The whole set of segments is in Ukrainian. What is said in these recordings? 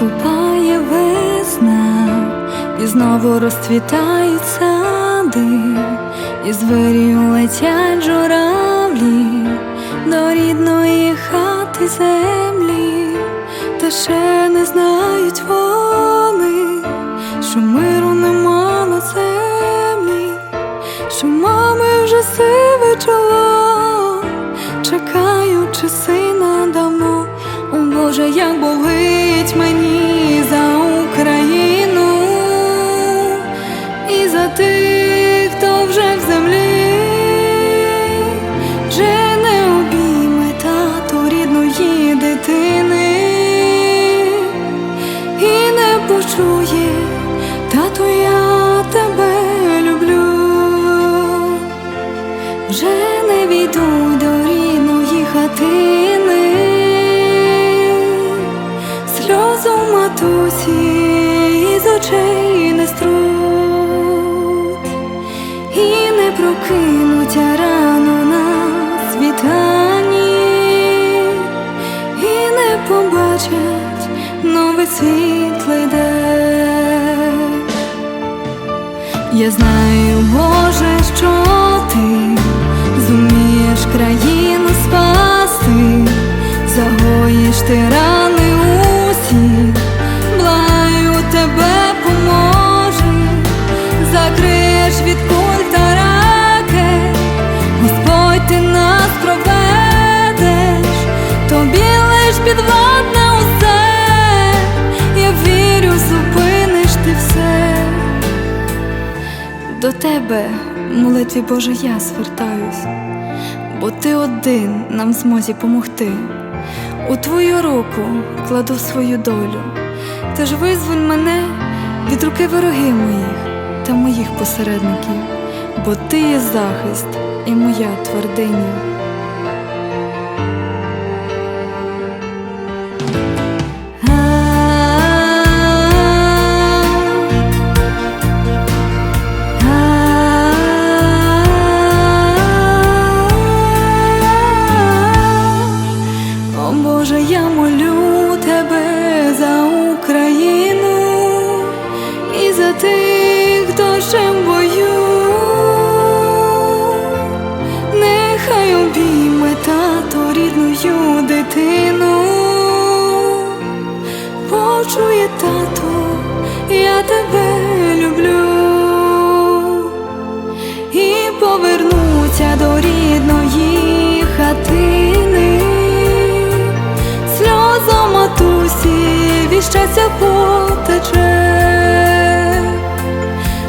наступає весна, і знову розцвітають сади, і звері летять журавлі до рідної хати землі, та ще не знають вони, що миру нема на землі, що мами вже сиве чоло, чекаючи сина давно. Боже, як були очей не струть, і не прокинуться рано на світанні, і не побачать новий світлий день. Я знаю, Боже, що ти зумієш країну спасти, загоїш ти рани ти нас проведеш, тобі лиш підвладне усе, я вірю, зупиниш ти все. До тебе, молитві Боже, я звертаюсь, бо ти один нам змозі помогти. У твою руку кладу свою долю, ти ж визволь мене від руки ворогів моїх та моїх посередників, бо ти є захист і моя твердиня. Тато, я тебе люблю. І повернуться до рідної хатини, сльоза матусі від щастя потече,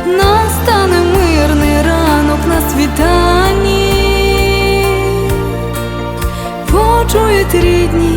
настане мирний ранок на світанні, почують рідні,